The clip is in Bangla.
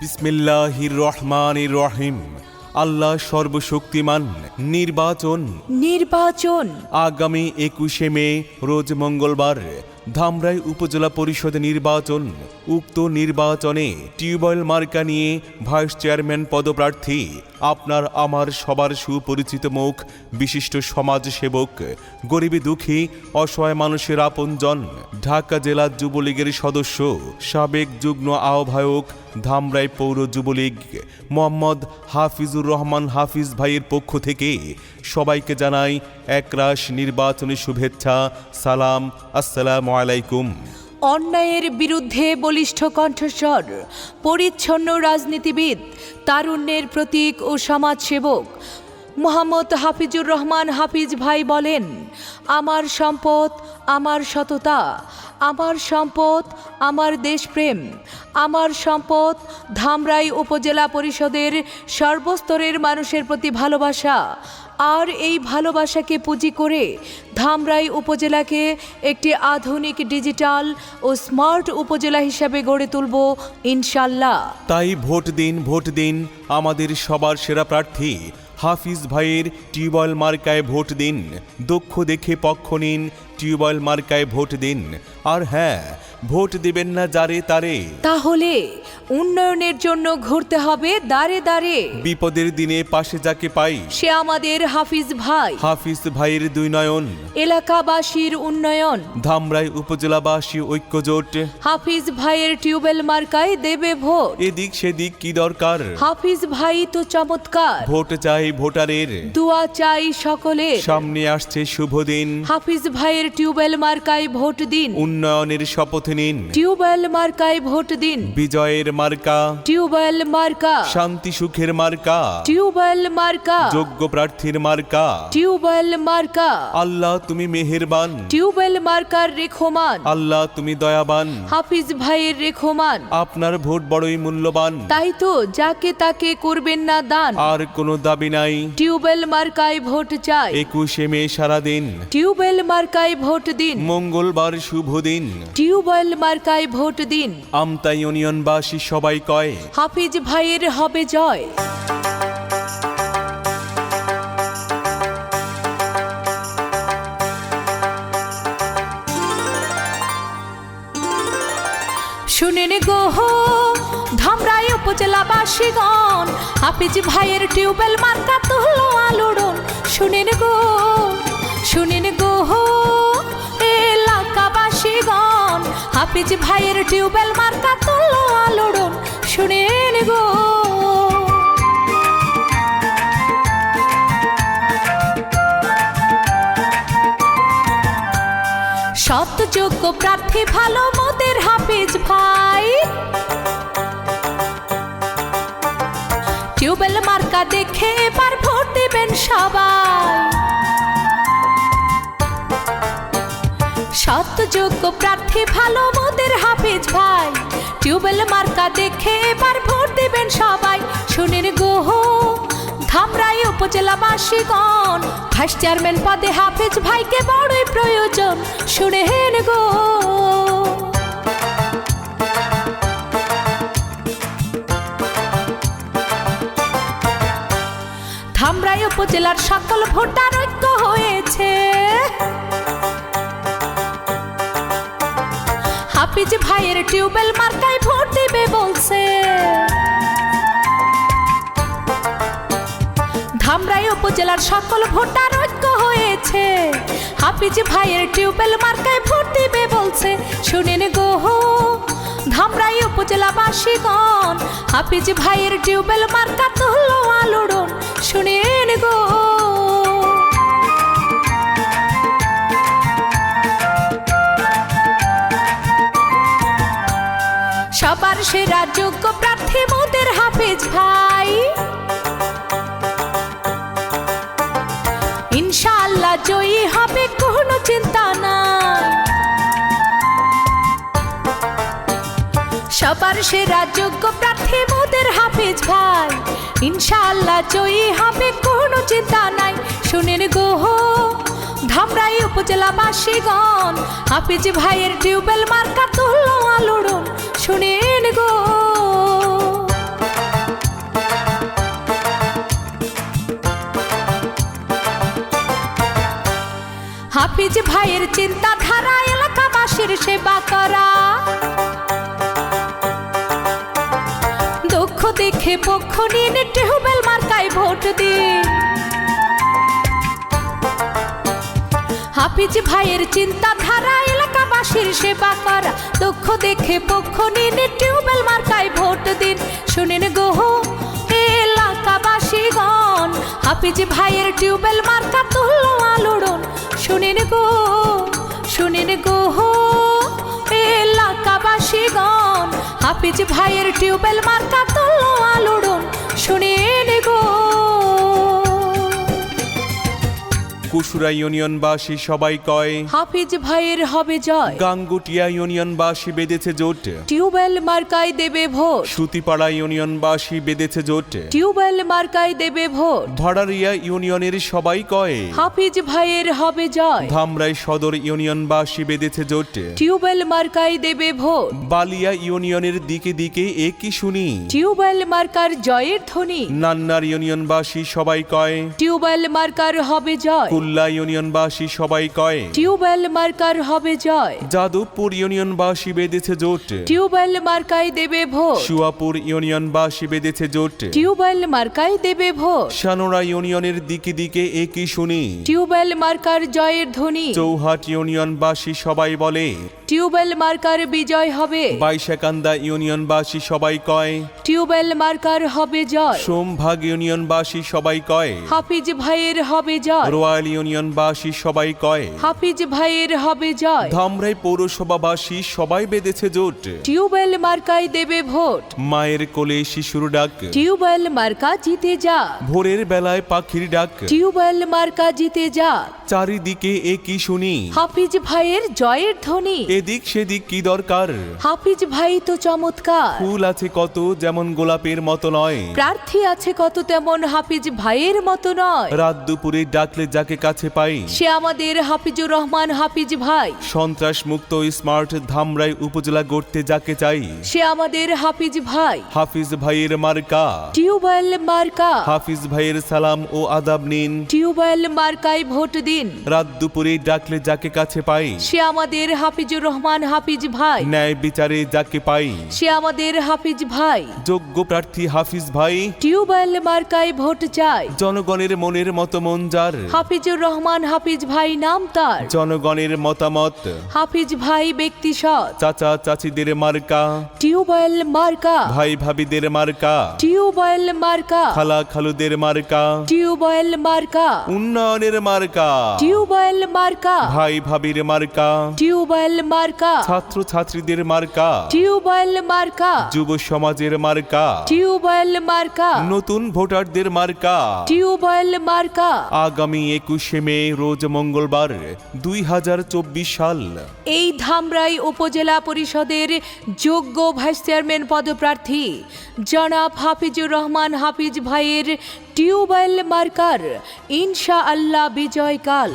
বিসমিল্লাহির রহমানির রহিম। আল্লাহ সর্বশক্তিমান নির্বাচন। নির্বাচন। আগামী একুশে মে রোজ মঙ্গলবার ধামরাই উপজেলা পরিষদ নির্বাচন, উক্ত নির্বাচনে টিউবওয়েল মার্কা নিয়ে ভাইস চেয়ারম্যান পদপ্রার্থী, আপনার আমার সবার সুপরিচিত মুখ, বিশিষ্ট সমাজসেবক, গরিবী দুঃখী, অসহায় মানুষের আপনজন, ঢাকা জেলা যুবলীগের সদস্য, সাবেক যুগ্ম আহ্বায়ক, ধামরাই পৌর যুবলীগ, মোহাম্মদ হাফিজুর রহমান হাফিজ ভাইয়ের পক্ষ থেকে সবাইকে জানাই একরাশ নির্বাচনী শুভেচ্ছা। সালাম, আসসালামু আলাইকুম। অন্যায়ের বিরুদ্ধে বলিষ্ঠ কণ্ঠস্বর, পরিচ্ছন্ন রাজনীতিবিদ, তারুণ্যের প্রতীক ও সমাজসেবক। মোহাম্মদ হাফিজুর রহমান হাফিজ ভাই বলেন, আমার সম্পদ, আমার সততা, আমার সম্পদ, আমার দেশপ্রেম, আমার সম্পদ ধামরাই উপজেলা পরিষদের সর্বস্তরের মানুষের প্রতি ভালোবাসা আর এই ভালোবাসাকে পুঁজি করে ধামরাই উপজেলাকে একটি আধুনিক ডিজিটাল ও স্মার্ট উপজেলা হিসাবে গড়ে তুলব, ইনশাল্লাহ। তাই ভোট দিন ভোট দিন, আমাদের সবার সেরা প্রার্থী হাফিজ ভাইয়ের টিউবওয়েল মার্কায় ভোট দিন। দক্ষ দেখে পক্ষ নিন টিউবওয়েল মার্কায় ভোট দিন। আর হ্যাঁ ভোট দিবেন না যারে তারে। তাহলে উন্নয়নের জন্য ঘুরতে হবে দাঁড়ে দাঁড়ে। বিপদের দিনে পাশে যাকে পাই। সে আমাদের হাফিজ ভাই। হাফিজ ভাইয়ের দুই নয়ন। এলাকাবাসীর উন্নয়ন। ধামরাই উপজেলাবাসী ঐক্যজোট। হাফিজ ভাইয়ের টিউবওয়েল মার্কায় দেবে ভোট। এদিক সেদিক কি দরকার? হাফিজ ভাই তো চমৎকার। ভোট চাই ভোটারের। দোয়া চাই সকলে সামনে আসছে শুভ দিন। হাফিজ ভাইয়ের টিউবওয়েল মার্কায় ভোট দিন। উন্নয়নের শপথ নিন। টিউবওয়েল মার্কায় ভোট দিন। বিজয়ের মার্কা। টিউবওয়েল মার্কা। শান্তি সুখের মার্কা। টিউবওয়েল মার্কা। যোগ্য প্রার্থীর মার্কা। টিউবওয়েল মার্কা। আল্লাহ তুমি মেহেরবান। Tubewell marker রেখমান। আল্লাহ তুমি দয়াবান। হাফিজ ভাইয়ের রেখমান। আপনার ভোট বড়ই মূল্যবান। তাই তো যাকে তাকে করবেন না দান। আর কোনো দাবি নাই। টিউবওয়েল মার্কায় ভোট চাই। একুশে মে সারাদিন। টিউবওয়েল মার্কায় ভোট দিন। মঙ্গলবার শুভ দিন। টিউবওয়েল মার্কায় ভোট দিন। আমতা ইউনিয়নবাসী সবাই কয় হাফিজ ভাইয়ের হবে জয়। শুনেন গো উপজেলা বাসীগণ, হাফিজ ভাইয়ের টিউবওয়েল মার্কা তুলো আলোড়ন। শুনেন গো শুনেন গো এলাকাবাসীগণ, হাফিজ ভাইয়ের টিউবওয়েল মার্কা তুলো আলোড়ন। শুনেন গো। সত্যযোগ্য প্রার্থী ভালো মোদের হাফিজ ভাই। টিউবওয়েল মার্কা দেখে এবার ভোট দিবেন সবাই। সত্যযোগ্য প্রার্থী ভালো মোদের হাফিজ ভাই। টিউবওয়েল মার্কা দেখে এবার ভোট দিবেন সবাই। শুনেন গো ধামরাই উপজেলাবাসীগণ, ভাইস চেয়ারম্যান পদে হাফিজ ভাইকে বড়ই প্রয়োজন। শুনেন গো। ধামরাই উপজেলার সকল ভোটার ঐক্য হয়েছে। হাফিজ ভাইয়ের টিউবওয়েল মার্কায় ভোট দিবে বলছে। ধামরাই উপজেলার সকল ভোটার ঐক্য হয়েছে। হাফিজ ভাইয়ের টিউবওয়েল মার্কায় ভোট দিবে বলছে, শুনেন গো। ধামরাই উপজেলাবাসীগণ, হাফিজ ভাইয়ের টিউবওয়েল মার্কা তুললো আলোড়ন, শুনেন গো। সবার সেরা যোগ্য প্রার্থী মোদের হাফিজ ভাই। ইনশাল্লাহ জয়ী হবে, কোনো চিন্তা নাই। শুনেন গোহ ধামরাই উপজেলা উপজেলাবাসীগণ হাফিজ ভাইয়ের টিউবওয়েল মার্কা তুলল আলোড়ন। শুনেন গো। হাফিজ ভাইয়ের চিন্তাধারা এলাকাবাসীর সেবা করা। দেখে পক্ষ নিয়ে টিউবেল মার্কায় ভোট দিন। হাফিজ ভাইয়ের চিন্তাধারা এলাকাবাসীর সেবা করা। দুঃখ দেখে পক্ষ নিন টিউবেল মার্কায় ভোট দিন। শুনেন গোহ এলাকাবাসীগণ, হাফিজ ভাইয়ের টিউবেল মার্কা তুল্য আলোড়ন। শুনেন গো, শুনেন গোহ এলাকাবাসীগণ হাফিজ ভাইয়ের টিউবেল মার্কা তুলো আলোড়ন শুনিয়ে গো কুসুরা ইউনিয়নবাসী সবাই কয় হাফিজ ভাইয়ের হবে জয়। গাঙ্গুটিয়া ইউনিয়নবাসী বেঁধেছে জোট। টিউবওয়েল মার্কায় দেবে ভোট। সুতিপাড়া ইউনিয়নবাসী বেঁধেছে জোট। টিউবওয়েল মার্কায় দেবে ভোট। ভাড়ারিয়া ইউনিয়নের সবাই কয় হাফিজ ভাইয়ের হবে জয়। ধামরাই সদর ইউনিয়নবাসী বেঁধেছে জোট। টিউবওয়েল মার্কায় দেবে ভোট। বালিয়া ইউনিয়নের দিকে দিকে এ কি শুনি? টিউবওয়েল মার্কার জয়ের ধ্বনি। নান্নার ইউনিয়নবাসী সবাই কয় টিউবওয়েল মার্কার হবে জয়। কুল্লা ইউনিয়নবাসী সবাই কয় টিউবওয়েল মার্কার হবে জয়। যাদবপুর ইউনিয়নবাসী বেঁধেছে জোট। টিউবওয়েল মার্কায় দেবে ভোট। সুয়াপুর ইউনিয়নবাসী বেঁধেছে জোট। টিউবওয়েল মার্কায় দেবে ভোট। সানোরা ইউনিয়নের দিকে দিকে একই শুনি। টিউবওয়েল মার্কার জয়ের ধ্বনি। চৌহাট ইউনিয়নবাসী সবাই বলে টিউবওয়েল মার্কার বিজয় হবে। বাইশাকান্দা ইউনিয়নবাসী সবাই কয় টিউবওয়েল মার্কার হবে জয়। সোমভাগ ইউনিয়নবাসী সবাই কয় হাফিজ ভাইয়ের হবে জয়। রয়্যাল ইউনিয়নবাসী সবাই কয় হাফিজ ভাইয়ের হবে জয়। ধামরাই পৌরসভাবাসী সবাই বেঁধেছে জোট। টিউবওয়েল মার্কায় দেবে ভোট। মায়ের কোলে শিশুর ডাক। টিউবওয়েল মার্কা জিতে যা। ভোরের বেলায় পাখির ডাক। টিউবওয়েল মার্কা জিতে যা। চারিদিকে এ কি শুনি। হাফিজ ভাইয়ের জয়ের ধ্বনি। এদিক সেদিক কি দরকার? হাফিজ ভাই তো চমৎকার। ফুল আছে কত যেমন গোলাপের মতো নয়। প্রার্থী আছে কত তেমন হাফিজ ভাইয়ের মতো নয়। রাত দুপুরে ডাকলে যাকে কাছে পাই। সে আমাদের হাফিজুর রহমান হাফিজ ভাই। সন্ত্রাস মুক্ত স্মার্ট ধামরাই উপজেলা গড়তে যাকে চাই। সে আমাদের হাফিজ ভাই। হাফিজ ভাইয়ের মার্কা। টিউবওয়েল মার্কা। হাফিজ ভাইয়ের সালাম ও আদাব নিন। টিউবওয়েল মার্কায় ভোট দিন। রাত দুপুরে ডাকলে যাকে কাছে পাই। সে আমাদের হাফিজুর রহমান হাফিজ ভাই। ন্যায় বিচারে যাকে পাই। সে আমাদের হাফিজ ভাই। যোগ্য প্রার্থী হাফিজ ভাই। টিউবওয়েল মার্কায় ভোট চাই। জনগণের মনের মতো মন যার। হাফিজুর রহমান হাফিজ ভাই নাম তার। জনগণের মতামত। হাফিজ ভাই ব্যক্তি সৎ। চাচা চাচিদের মার্কা। টিউবওয়েল মার্কা। ভাই ভাবিদের মার্কা। টিউবওয়েল মার্কা। খালা খালুদের মার্কা। টিউবওয়েল মার্কা। উন্নয়নের মার্কা। টিউবওয়েল মার্কা। ভাই ভাবির মার্কা। টিউবওয়েল মার্কা ছাত্র ছাত্রীদের মার্কা। টিউবওয়েল মার্কা। যুব সমাজের মার্কা। টিউবওয়েল মার্কা। নতুন ভোটারদের মার্কা। টিউবওয়েল মার্কা। আগামী একুশে মে রোজ মঙ্গলবার দুই হাজার চব্বিশ সাল। এই ধামরাই উপজেলা পরিষদের যোগ্য ভাইস চেয়ারম্যান পদপ্রার্থী জনাব হাফিজুর রহমান হাফিজ ভাইয়ের টিউবওয়েল মার্কার ইনশা আল্লাহ বিজয়কাল।